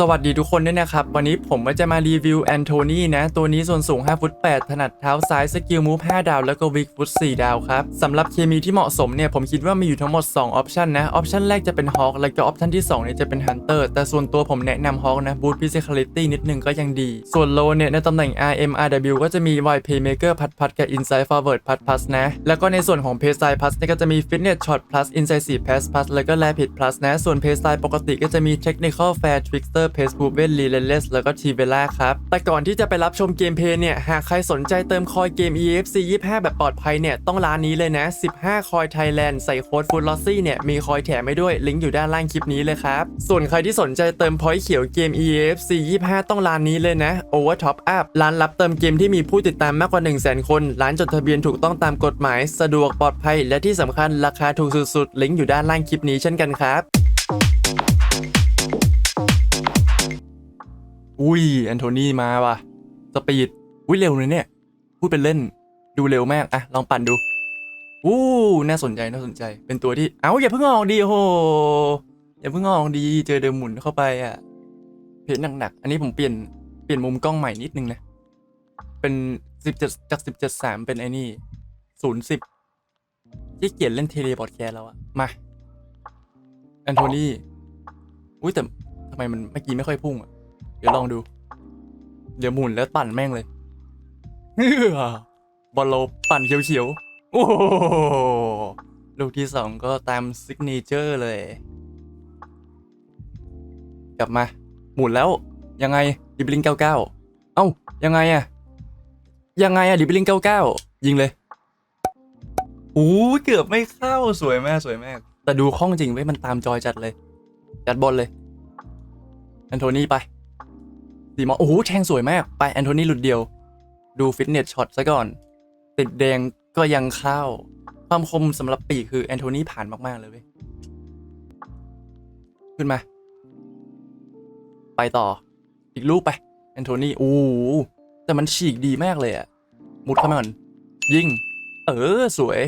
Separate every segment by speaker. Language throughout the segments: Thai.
Speaker 1: สวัสดีทุกคนด้วยนะครับ วันนี้ผมก็จะมารีวิวแอนโทนีนะ ตัวนี้ส่วนสูง5ฟุต8ถนัดเท้าซ้ายสกิลมูฟ5ดาว แล้วก็วิกฟุต4ดาวครับสำหรับเคมีที่เหมาะสมเนี่ย ผมคิดว่ามีอยู่ทั้งหมด 2 ออปชันนะ ออปชันแรกจะเป็นฮอ k แล้วก็ออปชันที่2เนี่ยจะเป็นฮันเตอร์แต่ส่วนตัวผมแนะนำฮอ k นะบูทฟิสิค a ลิตี้นิดนึงก็ยังดี ส่วนโลเนี่ย ในตำแหน่ง RM RW ก็จะมี Wide Playmaker พัดพัดกับ Inside Forward พัดพัดนะ แล้วก็ในส่วนของ Pace Side Pass เนี่ยก็จะมี Fitness Shot Plus Incisive Pass Plus แล้วก็ Rapid Plus นะส่วน p a y Side ปกติก็จะมี Technical Fair Trickster Pace Proven Relentless แล้วก็ t v e l a ครับ แต่ก่อนที่จะไปรับชมเกมเพลย์เนี่ย หากใครสนใจเติมคอยเกม EFC 25 แบบปลอดภัยเนี่ย ต้องร้านนี้เลยนะ 15 คอย Thailand ใส่โค้ด f o o d l o s s y เนี่ย มีคอยแถมให้ด้วย ลิงก์อยู่ด้านล่างคลิปนี้เลยครับ ส่วนใครที่สนใจเติมพอยต์เขียวเกม EFC 25 ต้องร้านนี้เลยนะ Over Top Up ร้านรับเติมเกมที่มีผู้ติดตามมากกว่า 1 0 0 0 0 0 คน ร้านจดทะเบียนถูกต้องตามกฎหมาย สะดวกปลอดภัย และที่สำคัญราคาถูกสุดๆ ลิงก์อยู่ด้านล่างคลิปนี้เช่นกันครับ อุ้ยแอนโทนีมาว่ะสปีดอุ้ยเร็วเลยเนี่ย พูดเป็นเล่นดูเร็วมากอะลองปั่นดูอู้น่าสนใจน่าสนใจ เป็นตัวที่เอ้าอย่าเพิ่งออกดีโหอย่าเพิ่งออกดีเจอเดิมหมุนเข้าไปอะเพจหนักๆอันนี้ผมเปลี่ยนเปลี่ยนมุมกล้องใหม่นิดนึงนะเป็นสิบเจ็ดจากสิบเจ็ดสามเป็นไอ้นี่ศูนย์สิบที่เกียนเล่นเทเลบอร์ดแคร์แล้วอะมาแอนโทนีอุ้ยแต่ทำไมมันเมื่อกี้ไม่ค่อยพุ่งอะ เดี๋ยวลองดู เดี๋ยวหมุนแล้วปั่นแม่งเลยเฮ้อบอลโลปั่นเขียวๆ โอ้โหลูกที่สองก็ตามซิกเนเจอร์เลย กลับมา หมุนแล้ว ยังไงดิบลิงเก้าเก้าเอ้า ยังไงอะยังไงอะดิบลิงเก้าเก้ายิงเลยโอ้ยเกือบไม่เข้าสวยมากสวยมากแต่ดูคล่องจริงเว้ยมันตามจอยจัดเลย จัดบอลเลยแอนโทนีไป ดีมอโอ้โหแทงสวยมาก ไปแอนโทนีหลุดเดียว ดูฟิตเนสช็อตซะก่อน ติดแดงก็ยังเข้า ความคมสำหรับปีกคือแอนโทนีผ่านมาก ๆ เลยเว้ย ขึ้นมา ไปต่อ อีกลูกไป แอนโทนีโอ้โหแต่มันฉีกดีมากเลยอะมุดเข้ามาก่อน ยิง เออ สวย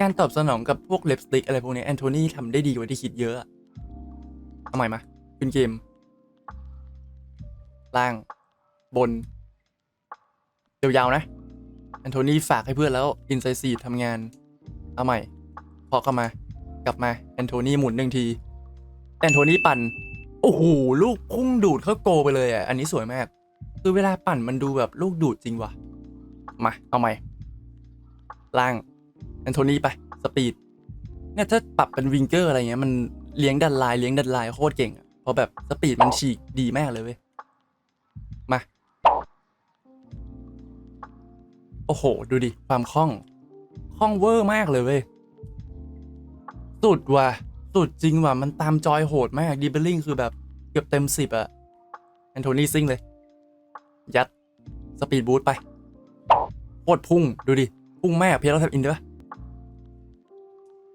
Speaker 1: การตอบสนองกับพวกเล็บสติกอะไรพวกนี้แอนโทนีทำได้ดีกว่าที่คิดเยอะอะเอาใหม่มาขึ้นเกม ล่างบนยาวๆนะแอนโทนีฝากให้เพื่อนแล้วอินไซซีทำงาน เอาใหม่พอเข้ามากลับมาแอนโทนีหมุนหนึ่งทีแอนโทนีปั่น โอ้โหลูกพุ่งดูดเข้าโกไปเลยอะ อันนี้สวยมาก คือเวลาปั่นมันดูแบบลูกดูดจริงว่ะ มา เอาใหม่ ล่างแอนโทนีไป สปีด เนี่ยถ้าปรับเป็นวิงเกอร์อะไรเงี้ยมันเลี้ยงดันลน์เลี้ยงดันลน์โคตรเก่ง เพราะแบบสปีดมันฉีกดีมากเลยเว้ย โอ้โห ดูดิ ความคล่อง คล่องเวอร์มากเลยเว้ย สุดว่ะ สุดจริงว่ะ มันตามจอยโหดมากดีเบลลิงคือแบบเกือบเต็มสิบอะแอนโทนีซิงเลย ยัด สปีดบูทไปโคตรพุ่ง ดูดิ พุ่งมากเพียรเราทำอินด้วย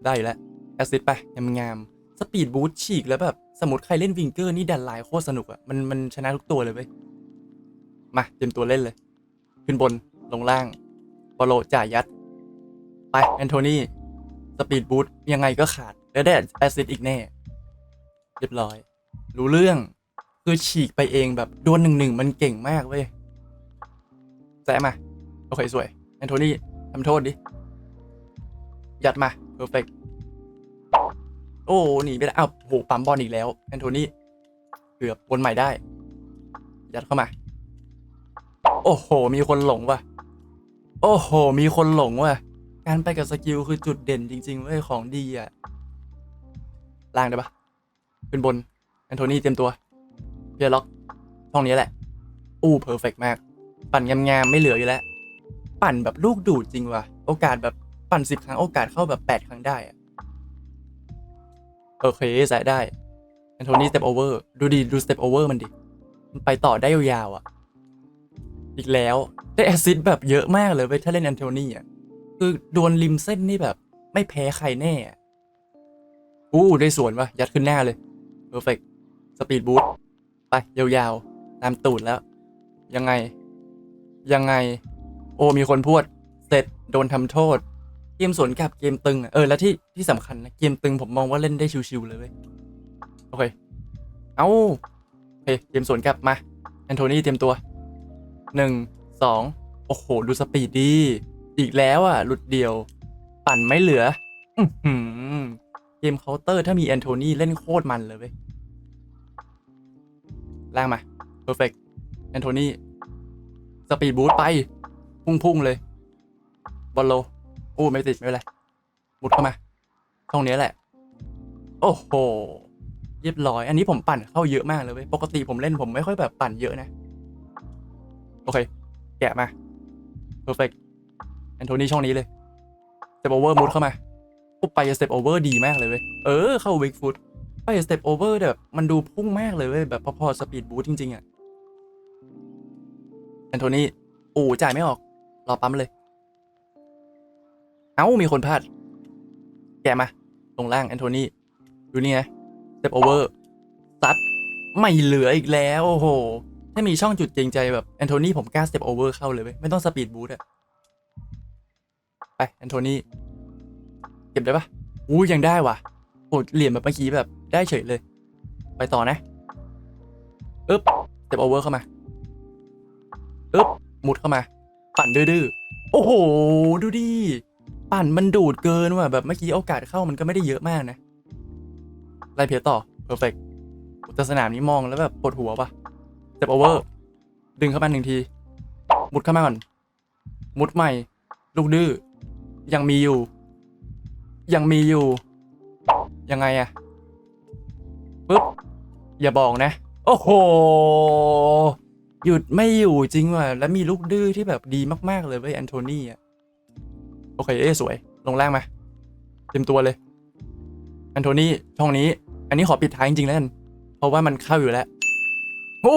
Speaker 1: ได้แล้ว แอสซิดไปงามๆสปีดบูทฉีกแล้วแบบสมมติใครเล่นวิงเกอร์นี่ดันไลน์โคตรสนุกอะมันมันชนะทุกตัวเลยเว้ย มาเตรียมตัวเล่นเลย ขึ้นบน ลงล่างบอลโลจ่ายยัด ไป แอนโทนีสปีดบูทยังไงก็ขาด แล้วได้แอซิดอีกแน่ เรียบร้อย รู้เรื่อง คือฉีกไปเองแบบดวลหนึ่งหนึ่งมันเก่งมากเว้ยแซะมา โอเค สวย แอนโทนีทำโทษดิ ยัดมา เพอร์เฟกโอ้หนีไปแล้วอ้าวโหปั๊มบอลอีกแล้ว แอนโทนีเกือบวนใหม่ได้ ยัดเข้ามา โอ้โห มีคนหลงว่ะ โอ้โห มีคนหลงว่ะ การไปกับสกิลคือจุดเด่นจริงๆเว้ยของดีอะ ล่างได้ปะขึ้นบน แอนโทนี่เตรียมตัว เพียร์ล็อกช่องนี้แหละ อู้เพอร์เฟกมาก ปั่นงามๆไม่เหลืออยู่แล้ว ปั่นแบบลูกดูดจริงว่ะ โอกาสแบบปั่นสิบครั้งโอกาสเข้าแบบแปดครั้งได้อะโอเคใส่ได้ แอนโทนี่สเต็ปโอเวอร์ ดูดิดูสเต็ปโอเวอร์มันดิ มันไปต่อได้ยาวๆอะ อีกแล้วได้แอสซิดแบบเยอะมากเลยเว้ยถ้าเล่นแอนโทนีอะคือโดนริมเส้นนี่แบบ ไม่แพ้ใครแน่อู้ได้สวนวะยัดขึ้นหน้าเลยเพอร์เฟกสปีดบูทไป ยาวๆตามตูดแล้ว ยังไง ยังไง โอ้มีคนพูด เสร็จโดนทำโทษ เกมสวนกับเกมตึง เออ แล้วที่ที่สำคัญนะ เกมตึงผมมองว่าเล่นได้ชิวๆเลยเว้ย โอเค เอาโอเคเคเตรียมสวนกลับมา แอนโทนีเตรียมตัว หนึ่งสองโอ้โห ดูสปีดดี อีกแล้วอะ หลุดเดียว ปั่นไม่เหลืออื้อหือเกมเคาน์เตอร์ถ้ามีแอนโทนีเล่นโคตรมันเลยเว้ยล่างมาเพอร์เฟกแอนโทนีสปีดบูทไป พุ่ง ๆ เลย บอลโลโอ้ไม่ติด ไม่เป็นไรมุดเข้ามา ช่องนี้แหละ โอ้โหเรียบร้อย อันนี้ผมปั่นเข้าเยอะมากเลยเว้ย ปกติผมเล่นผมไม่ค่อยแบบปั่นเยอะนะ อเค แกะมา perfect แอนโทนีช่องนี้เลย step over มุดเข้ามาปุ๊บไป step over ดีมากเลยเว้ย เออ เข้า weak foot ไป step over แบบมันดูพุ่งมากเลยเว้ย แบบพอๆ speed boost จริง ๆ อะแอนโทนีโอ้จ่ายไม่ออก รอปั๊มเลย เอ้า มีคนพลาด แกะมา ลงล่างแอนโทนีดูนี่ไง step over ซัดไม่เหลืออีกแล้ว โอ้โห ถ้ามีช่องจุดเกรงใจแบบแอนโทนีผมกล้า step over เข้าเลยเว้ยไม่ต้องสปีดบูทอะไปแอนโทนีเก็บได้ปะอู้ยังได้ว่ะโหเหลี่ยมแบบเมื่อกี้แบบได้เฉยเลย ไปต่อนะอึ๊บ step over เข้ามาอึ๊บมุดเข้ามา ปั่นดื้อๆโอ้โห ดูดิปั่นมันดูดเกินว่ะแบบเมื่อกี้โอกาสเข้ามันก็ไม่ได้เยอะมากนะไล่เพจต่อ perfect แต่สนามนี้มองแล้วแบบปวดหัวปะ step over ดึงเข้ามาหนึ่งที มุดเข้ามาก่อน มุดใหม่ ลูกดื้อ ยังมีอยู่ ยังมีอยู่ ยังไงอะปึ๊บ อย่าบอกนะ โอ้โห หยุดไม่อยู่จริงว่ะ แล้วมีลูกดื้อที่แบบดีมากๆเลยเว้ยแอนโทนีอะโอเคเอ้สวย ลงล่างมาเตรียมตัวเลย แอนโทนีช่องนี้ อันนี้ขอปิดท้ายจริงๆแล้วกัน เพราะว่ามันเข้าอยู่แล้ว โอ้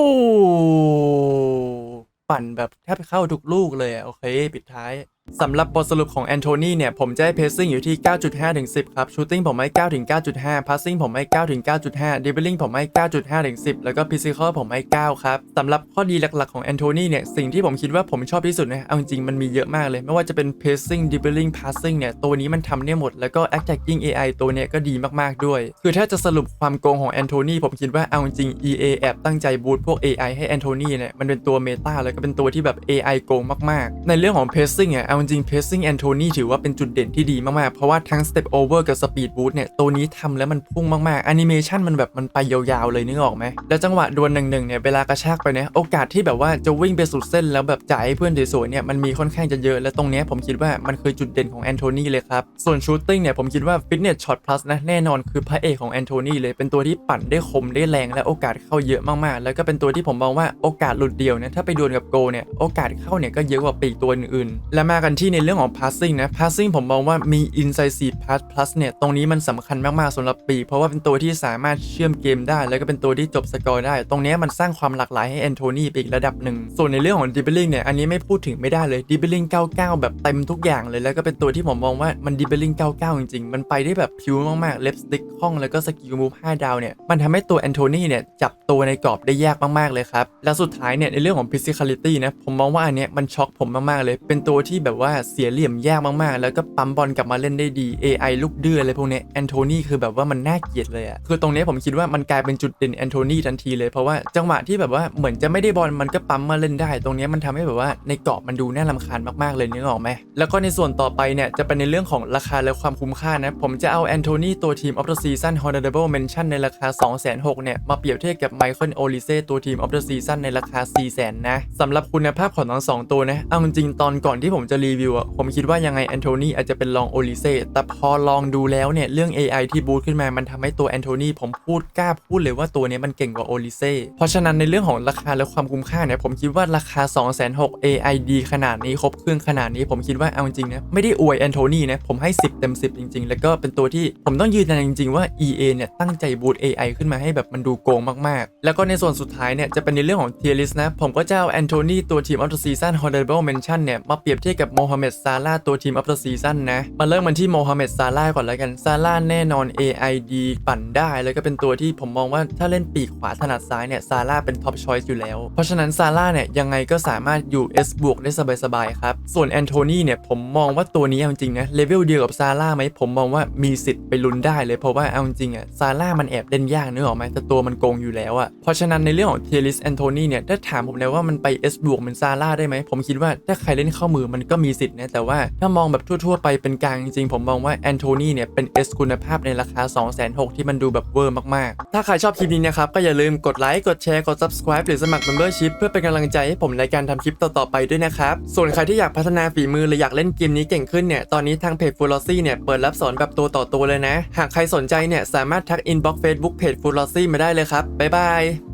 Speaker 1: ปั่นแบบแทบเข้าทุกลูกเลยอะโอเค ปิดท้าย สำหรับบทสรุปของแอนโทนีเนี่ยผมจะให้เพ c ซิ่งอยู่ที่ 9.5ถึง10 ครับ ชูตติ้งผมให้9ถึง9.5พาสซิ่งผมให้9ถึง9.5ดิบเบิลลิงผมให้9.5ถึง10 แล้วก็พิซิคอลผมให้9ครับ สำหรับข้อดีหลักๆของแอนโทนีเนี่ย สิ่งที่ผมคิดว่าผมชอบที่สุดนะเอาจริงๆมันมีเยอะมากเลย ไม่ว่าจะเป็นเพ c ซิ่งดิบเบิลลิงพาสซิ่งเนี่ย ตัวนี้มันทำได้หมด แล้วก็ attacking AI ตัวเนี้ยก็ดีมากๆด้วย คือถ้าจะสรุปความโกงของแอนโทนีผมคิดว่าเอาจริง EA แอบตั้งใจบูตพวก AI ให้แอนโทนีเนี่ยมันเป็นตัวเมตาแล้วก็เป็นตัวที่แบบ AI โกงมากๆ ในเรื่องของ pacing อะเเอาจริง pacing แอนโทนีถือว่าเป็นจุดเด่นที่ดีมากๆ เพราะว่าทั้ง step over กับ speed boost เนี่ย ตัวนี้ทำแล้วมันพุ่งมากๆแอนิเมชันมันแบบมันไปยาวๆ เลยนึกออกไหม แล้วจังหวะดวลหนึ่งๆ เนี่ย เวลากระชากไปเนี่ย โอกาสที่แบบว่าจะวิ่งไปสุดเส้นแล้วแบบจ่ายให้เพื่อนสวยๆ เนี่ย มันมีค่อนข้างจะเยอะ และตรงนี้ผมคิดว่ามันคือจุดเด่นของแอนโทนีเลยครับ ส่วนชูตติ้งเนี่ยผมคิดว่า fitness shot plus นะแน่นอนคือพระเอกของแอนโทนีเลยเป็นตัวที่ปั่นได้คมได้แรงและโอกาสเข้าเยอะมากๆ แล้วก็เป็นตัวที่ผมมองว่าโอกาสหลุดเดียวเนี่ยถ้าไปดวลกับโกเนี่ยโอกาสเข้าเนี่ยก็เยอะกว่าปีกตัวอื่นๆและมากกันที่ในเรื่องของ passing นะ passing ผมมองว่ามี incisive pass plus เนี่ยตรงนี้มันสำคัญมากๆสำหรับปี เพราะว่าเป็นตัวที่สามารถเชื่อมเกมได้ แล้วก็เป็นตัวที่จบสกอร์ได้ ตรงนี้มันสร้างความหลากหลายให้แอนโทนีไปอีกระดับหนึ่ง ส่วนในเรื่องของดิบเบิลลิงเนี่ยอันนี้ไม่พูดถึงไม่ได้เลยดิบเบิลลิง99 แบบเต็มทุกอย่างเลย แล้วก็เป็นตัวที่ผมมองว่ามันดิบเบิลลิง99 จริงๆ มันไปได้แบบพิวมากๆ เล็บสติ๊กคล่องแล้วก็สกิลมูฟ5ดาวเนี่ยมันทำให้ตัวแอนโทนีเนี่ยจับตัวในกรอบได้ยากมากๆเลยครับแล้วสุดท้ายเนี่ยในเรื่องของ physicality นะผมมองว่าอันเนี้ยมันช็อกผมมากๆเลยเป็นตัวที่แบบว่าเสียเหลี่ยมยากมากๆ แล้วก็ปั๊มบอลกลับมาเล่นได้ดี AI ลูกดื้ออะไรพวกนี้แอนโทนีคือแบบว่ามันน่าเกลียดเลยอะคือตรงนี้ผมคิดว่ามันกลายเป็นจุดเด่นแอนโทนีทันทีเลยเพราะว่าจังหวะที่แบบว่าเหมือนจะไม่ได้บอลมันก็ปั๊มมาเล่นได้ ตรงนี้มันทำให้แบบว่าในกรอบมันดูน่ารำคาญมากๆเลยนึกออกไหมแล้วก็ในส่วนต่อไปเนี่ยจะเป็นในเรื่องของราคาและความคุ้มค่านะผมจะเอาแอนโทนีตัวทีม of the season honorable mention ในราคา 2 6 0 0 0เนี่ยมาเปรียบเทียบกับไมเคิลโอลิเซ่ตัวทีม of the season ในราคา4 0 0 0 0นะสำหรับคุณภาพของทั้งสองตัวนะเอาจริงตอนก่อนที่ผมจะรีวิวอะผมคิดว่ายังไงแอนโทนีอาจจะเป็นรองโอลิเซ่แต่พอลองดูแล้วเนี่ย เรื่อง AI ที่บูตขึ้นมามันทำให้ตัวแอนโทนีผมพูดกล้าพูดเลยว่าตัวนี้มันเก่งกว่าโอลิเซ่เพราะฉะนั้นในเรื่องของราคาและความคุ้มค่าเนี่ยผมคิดว่าราคา 2 6 0 0 0 AI ดีขนาดนี้ครบเครื่องขนาดนี้ผมคิดว่าเอาจริงๆนะไม่ได้อวยแอนโทนีนะผมให้ 10 เต็ม 10 จริง ๆ แล้วก็เป็นตัวที่ผมต้องยืนยันจริง ๆ ว่า EA เนี่ยตั้งใจบูต AI ขึ้นมาให้แบบมันดูโกงมากๆ แล้วก็ในส่วนสุดท้ายเนี่ยจะเป็นในเรื่องของ tier list นะผมก็จะเอาแอนโทนีตัวทีม of the season honorable mention เนี่ยมาเปรียบเทียบกับโมฮัมเหม็ดซาร่าตัวทีมออฟเดอะซีซั่นนะ มาเริ่มมันที่โมฮัมเหม็ดซาร่าก่อนแล้วกัน ซาร่าแน่นอน AID ปั่นได้ แล้วก็เป็นตัวที่ผมมองว่าถ้าเล่นปีกขวาถนัดซ้ายเนี่ยซาร่าเป็นท็อปชอยส์อยู่แล้ว เพราะฉะนั้นซาร่าเนี่ยยังไงก็สามารถอยู่ S บวกได้สบายๆครับ ส่วนแอนโทนีเนี่ยผมมองว่าตัวนี้เอาจริงๆนะเลเวลเดียวกับซาร่าไหมผมมองว่ามีสิทธิ์ไปลุ้นได้เลยเพราะว่าเอาจริงๆอะซาร่ามันแอบเล่นยากนึกออกไหมแต่ตัวมันโกงอยู่แล้วอะเพราะฉะนั้นในเรื่องของเทลิสแอนโทนีเนี่ยถ้าถามผมแล้วว่ามันไป S บวกเหมือนซาร่าได้ไหมผมคิดว่าถ้าใครเล่นเข้ามือมันก็มีสิทธิ์นะแต่ว่าถ้ามองแบบทั่วๆไปเป็นกลางจริงๆ ผมมองว่าแอนโทนีเนี่ยเป็น S คุณภาพในราคา 2 6 0 0 0ที่มันดูแบบเวอร์มากๆ ถ้าใครชอบคลิปนี้นะครับ ก็อย่าลืมกดไลค์กดแชร์กด subscribe หรือสมัคร membership เพื่อเป็นกำลังใจให้ผมในการทำคลิปต่อๆไปด้วยนะครับ ส่วนใครที่อยากพัฒนาฝีมือหรืออยากเล่นเกมนี้เก่งขึ้นเนี่ยตอนนี้ทางเพจ f u l o s y เนี่ยเปิดรับสอนแบบตัวต่อตัวเลยนะ หากใครสนใจเนี่ยสามารถทัก inbox Facebook เพจ f u l o s y มาได้เลยครับบ๊ายบาย